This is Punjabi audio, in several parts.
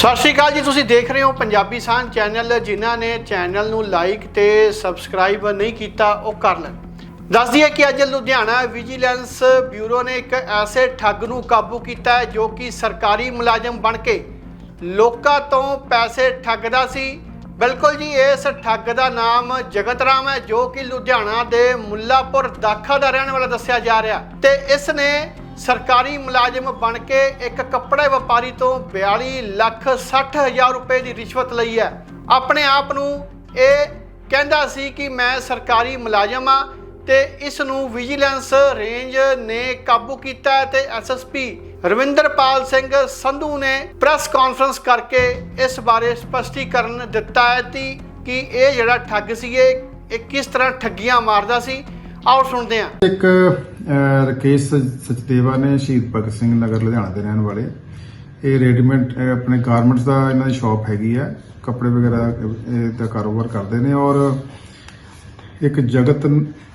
ਸਤਿ ਸ਼੍ਰੀ ਅਕਾਲ ਜੀ, ਤੁਸੀਂ ਦੇਖ ਰਹੇ ਹੋ ਪੰਜਾਬੀ ਸਾਂਝ ਚੈਨਲ, ਜਿਨ੍ਹਾਂ ਨੇ ਚੈਨਲ ਨੂੰ ਲਾਈਕ ਤੇ ਸਬਸਕ੍ਰਾਈਬ ਨਹੀਂ ਕੀਤਾ, ਉਹ ਕਰ ਲੈਣ। ਦੱਸ ਦਈਏ ਕਿ ਅੱਜ ਲੁਧਿਆਣਾ ਵਿਜੀਲੈਂਸ ਬਿਊਰੋ ਨੇ ਇੱਕ ਐਸੇ ਠੱਗ ਨੂੰ ਕਾਬੂ ਕੀਤਾ ਹੈ, ਜੋ ਕਿ ਸਰਕਾਰੀ ਮੁਲਾਜ਼ਮ ਬਣ ਕੇ ਲੋਕਾਂ ਤੋਂ ਪੈਸੇ ਠੱਗਦਾ ਸੀ। ਬਿਲਕੁਲ ਜੀ, ਇਸ ਠੱਗ ਦਾ ਨਾਮ ਜਗਤ ਰਾਮ ਹੈ, ਜੋ ਕਿ ਲੁਧਿਆਣਾ ਦੇ ਮੁੱਲਾਪੁਰ ਦਾਖਾ ਦਾ ਰਹਿਣ ਵਾਲਾ ਦੱਸਿਆ ਜਾ ਰਿਹਾ ਤੇ ਇਸ ਨੇ ਸਰਕਾਰੀ ਮੁਲਾਜ਼ਮ ਬਣ ਕੇ ਇੱਕ ਕੱਪੜੇ ਵਪਾਰੀ ਤੋਂ 42 ਲੱਖ 60 ਹਜ਼ਾਰ ਰੁਪਏ ਦੀ ਰਿਸ਼ਵਤ ਲਈ ਹੈ। ਆਪਣੇ ਆਪ ਨੂੰ ਇਹ ਕਹਿੰਦਾ ਸੀ ਕਿ ਮੈਂ ਸਰਕਾਰੀ ਮੁਲਾਜ਼ਮ ਆ ਤੇ ਇਸ ਨੂੰ ਵਿਜੀਲੈਂਸ ਰੇਂਜ ਨੇ ਕਾਬੂ ਕੀਤਾ ਹੈ ਤੇ ਐਸਐਸਪੀ ਰਵਿੰਦਰਪਾਲ ਸਿੰਘ ਸੰਧੂ ਨੇ ਪ੍ਰੈਸ ਕਾਨਫਰੰਸ ਕਰਕੇ ਇਸ ਬਾਰੇ ਸਪਸ਼ਟੀਕਰਨ ਦਿੱਤਾ ਹੈ ਕਿ ਇਹ ਜਿਹੜਾ ਠੱਗ ਸੀ ਇਹ ਕਿਸ ਤਰ੍ਹਾਂ ਠੱਗੀਆਂ ਮਾਰਦਾ ਸੀ? ਆਓ ਸੁਣਦੇ ਹਾਂ। ਇੱਕ ਰਕੇਸ਼ ਸਚਦੇਵਾ ਨੇ ਸ਼ਹੀਦ ਭਗਤ ਸਿੰਘ ਨਗਰ ਲੁਧਿਆਣਾ ਦੇ ਰਹਿਣ ਵਾਲੇ। ਇਹ ਰੈਡੀਮੇਡ ਆਪਣੇ ਗਾਰਮੈਂਟਸ ਦਾ ਇਹਨਾਂ ਦੀ ਸ਼ਾਪ ਹੈਗੀ ਆ। ਕੱਪੜੇ ਵਗੈਰਾ, ਇਹ ਦਾ ਕਾਰੋਬਾਰ ਕਰਦੇ ਨੇ ਔਰ ਇੱਕ ਜਗਤ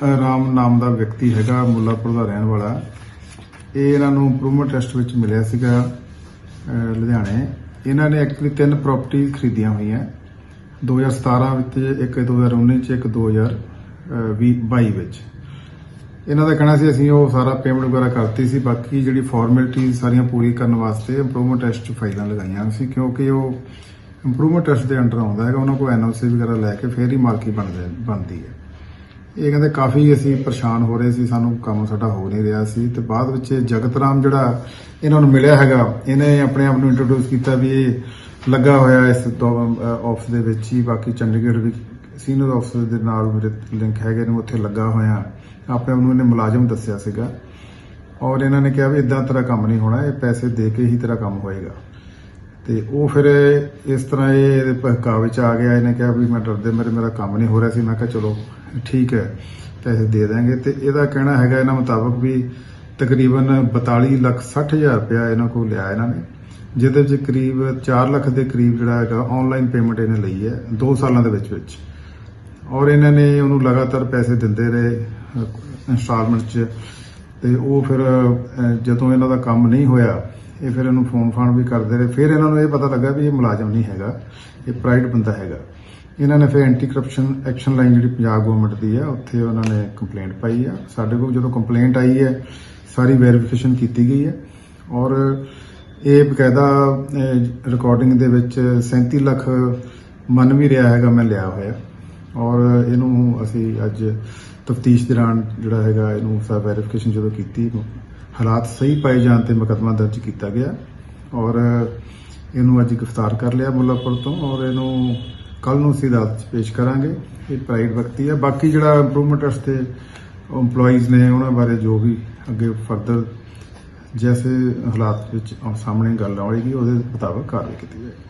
ਰਾਮ ਨਾਮ ਦਾ ਵਿਅਕਤੀ ਹੈਗਾ, ਮੁੱਲਾਪੁਰ ਦਾ ਰਹਿਣ ਵਾਲਾ। ਇਹ ਇਹਨਾਂ ਨੂੰ ਇੰਪਰੂਵਮੈਂਟ ਟੈਸਟ ਵਿੱਚ ਮਿਲਿਆ ਸੀਗਾ ਲੁਧਿਆਣੇ। ਇਹਨਾਂ ਨੇ ਐਕਚੁਅਲੀ ਤਿੰਨ ਪ੍ਰਾਪਰਟੀ ਖਰੀਦੀਆਂ ਹੋਈਆਂ। 2017 ਵਿੱਚ ਇੱਕ 2019 ਚ, ਇੱਕ 2022 ਵਿੱਚ। ਇਹਨਾਂ ਦਾ ਕਹਿਣਾ ਸੀ, ਅਸੀਂ ਉਹ ਸਾਰਾ ਪੇਮੈਂਟ ਵਗੈਰਾ ਕਰਤੀ ਸੀ, ਬਾਕੀ ਜਿਹੜੀ ਫਾਰਮੈਲਿਟੀ ਸਾਰੀਆਂ ਪੂਰੀ ਕਰਨ ਵਾਸਤੇ ਇੰਪਰੂਵਮੈਂਟ ਟੈਸਟ ਫਾਈਲਾਂ ਲਗਾਈਆਂ ਸੀ, ਕਿਉਂਕਿ ਉਹ ਇੰਪਰੂਵਮੈਂਟ ਟੈਸਟ ਦੇ ਅੰਡਰ ਆਉਂਦਾ ਹੈਗਾ, ਉਹਨਾਂ ਕੋਲ ਐਨਓਸੀ ਵਗੈਰਾ ਲੈ ਕੇ ਫੇਰ ਹੀ ਮਾਲਕੀ ਬਣਦੇ ਬਣਦੀ ਹੈ। ਇਹ ਕਹਿੰਦੇ ਕਾਫੀ ਅਸੀਂ ਪਰੇਸ਼ਾਨ ਹੋ ਰਹੇ ਸੀ, ਸਾਨੂੰ ਕੰਮ ਸਾਡਾ ਹੋ ਨਹੀਂ ਰਿਹਾ ਸੀ, ਤੇ ਬਾਅਦ ਵਿੱਚ ਇਹ ਜਗਤ ਰਾਮ ਜਿਹੜਾ ਇਹਨਾਂ ਨੂੰ ਮਿਲਿਆ ਹੈਗਾ, ਇਹਨੇ ਆਪਣੇ ਆਪ ਨੂੰ ਇੰਟਰੋਡਿਊਸ ਕੀਤਾ ਵੀ ਇਹ ਲੱਗਾ ਹੋਇਆ ਇਸ ਆਫਿਸ ਦੇ ਵਿੱਚ ਹੀ, ਬਾਕੀ ਚੰਡੀਗੜ੍ਹ ਵੀ ਸੀਨੀਅਰ ਆਫਿਸਰ ਦੇ ਨਾਲ ਮੇਰੇ ਲਿੰਕ ਹੈਗੇ ਨੇ, ਉੱਥੇ ਲੱਗਾ ਹੋਇਆ। ਆਪਣੇ ਆਪ ਨੂੰ ਇਹਨੇ ਮੁਲਾਜ਼ਮ ਦੱਸਿਆ ਸੀਗਾ। ਔਰ ਇਹਨਾਂ ਨੇ ਕਿਹਾ ਵੀ ਇਦਾਂ ਤੇਰਾ ਕੰਮ ਨਹੀਂ ਹੋਣਾ, ਇਹ ਪੈਸੇ ਦੇ ਕੇ ਹੀ ਤੇਰਾ ਕੰਮ ਹੋਏਗਾ। ਤੇ ਉਹ ਫਿਰ ਇਸ ਤਰ੍ਹਾਂ ਇਹ ਇਹਦੇ ਭਕਾਵੇ ਚ ਆ ਗਿਆ। ਇਹਨੇ ਕਿਹਾ ਵੀ ਮੈਂ ਡਰਦੇ ਮੇਰੇ, ਮੇਰਾ ਕੰਮ ਨਹੀਂ ਹੋ ਰਿਹਾ ਸੀ। ਮੈਂ ਕਿਹਾ ਚਲੋ, ਠੀਕ ਹੈ, ਪੈਸੇ ਦੇ ਦਾਂਗੇ ਤੇ ਇਹਦਾ ਕਹਿਣਾ ਹੈਗਾ ਇਹਨਾਂ ਮੁਤਾਬਕ ਵੀ ਤਕਰੀਬਨ 42 ਲੱਖ 60 ਹਜ਼ਾਰ ਰੁਪਇਆ ਇਹਨਾਂ ਕੋਲ ਲਿਆ ਇਹਨਾਂ ਨੇ, ਜਿਹਦੇ ਵਿੱਚ ਕਰੀਬ 4 ਲੱਖ ਦੇ ਕਰੀਬ ਜਿਹੜਾ ਹੈਗਾ ਆਨਲਾਈਨ ਪੇਮੈਂਟ ਇਹਨੇ ਲਈ ਹੈ 2 ਸਾਲਾਂ ਦੇ ਵਿੱਚ ਵਿੱਚ। ਔਰ ਇਹਨਾਂ ਨੇ ਉਹਨੂੰ ਲਗਾਤਾਰ ਪੈਸੇ ਦਿੰਦੇ ਰਹੇ ਇੰਸਟਾਲਮੈਂਟ 'ਚ। ਤੇ ਉਹ ਫਿਰ ਜਦੋਂ ਇਹਨਾਂ ਦਾ ਕੰਮ ਨਹੀਂ ਹੋਇਆ, ਇਹ ਫਿਰ ਇਹਨੂੰ ਫੋਨ ਫਾਨ ਵੀ ਕਰਦੇ ਰਹੇ। ਫਿਰ ਇਹਨਾਂ ਨੂੰ ਇਹ ਪਤਾ ਲੱਗਾ ਵੀ ਇਹ ਮੁਲਾਜ਼ਮ ਨਹੀਂ ਹੈਗਾ, ਇਹ ਪ੍ਰਾਈਵੇਟ ਬੰਦਾ ਹੈਗਾ। ਇਹਨਾਂ ਨੇ ਫਿਰ ਐਂਟੀ ਕਰਪਸ਼ਨ ਐਕਸ਼ਨ ਲਾਈਨ ਜਿਹੜੀ ਪੰਜਾਬ ਗਵਰਨਮੈਂਟ ਦੀ ਹੈ ਉੱਥੇ ਉਹਨਾਂ ਨੇ ਕੰਪਲੇਂਟ ਪਾਈ ਆ। ਸਾਡੇ ਕੋਲ ਜਦੋਂ ਕੰਪਲੇਂਟ ਆਈ ਹੈ, ਸਾਰੀ ਵੈਰੀਫਿਕੇਸ਼ਨ ਕੀਤੀ ਗਈ ਹੈ। ਔਰ ਇਹ ਬਕਾਇਦਾ ਰਿਕਾਰਡਿੰਗ ਦੇ ਵਿੱਚ 37 ਲੱਖ ਮੰਨ ਵੀ ਰਿਹਾ ਹੈਗਾ ਮੈਂ ਲਿਆ ਹੋਇਆ। ਔਰ ਇਹਨੂੰ ਅਸੀਂ ਅੱਜ ਤਫਤੀਸ਼ ਦੌਰਾਨ ਜਿਹੜਾ ਹੈਗਾ ਇਹਨੂੰ ਸਾ ਵੈਰੀਫਿਕੇਸ਼ਨ ਜਦੋਂ ਕੀਤੀ, ਹਾਲਾਤ ਸਹੀ ਪਾਏ ਜਾਣ ਤੇ ਮੁਕੱਦਮਾ ਦਰਜ ਕੀਤਾ ਗਿਆ। ਔਰ ਇਹਨੂੰ ਅੱਜ ਗ੍ਰਿਫਤਾਰ ਕਰ ਲਿਆ ਮੁੱਲਾਪੁਰ ਤੋਂ ਔਰ ਇਹਨੂੰ ਕੱਲ ਨੂੰ ਅਸੀਂ ਅਦਾਲਤ 'ਚ ਪੇਸ਼ ਕਰਾਂਗੇ। ਇਹ ਪ੍ਰਾਈਵੇਟ ਵਿਅਕਤੀ ਹੈ ਬਾਕੀ ਜਿਹੜਾ ਇੰਪਰੂਵਮੈਂਟ ਵਾਸਤੇ EMPLOYEES ਨੇ ਉਹਨਾਂ ਬਾਰੇ ਜੋ ਵੀ ਅੱਗੇ ਫਰਦਰ ਜੈਸੇ ਹਾਲਾਤ ਵਿੱਚ ਸਾਹਮਣੇ ਗੱਲ ਆਏਗੀ, ਉਹਦੇ ਮੁਤਾਬਕ ਕਾਰਵਾਈ ਕੀਤੀ ਜਾਏਗੀ।